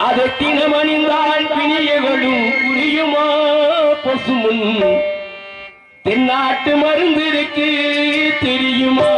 அதை தினமணிந்தால் பிணியகளும் புரியுமா? பசுமுன் தென்னாட்டு மருந்து தெரியுமா?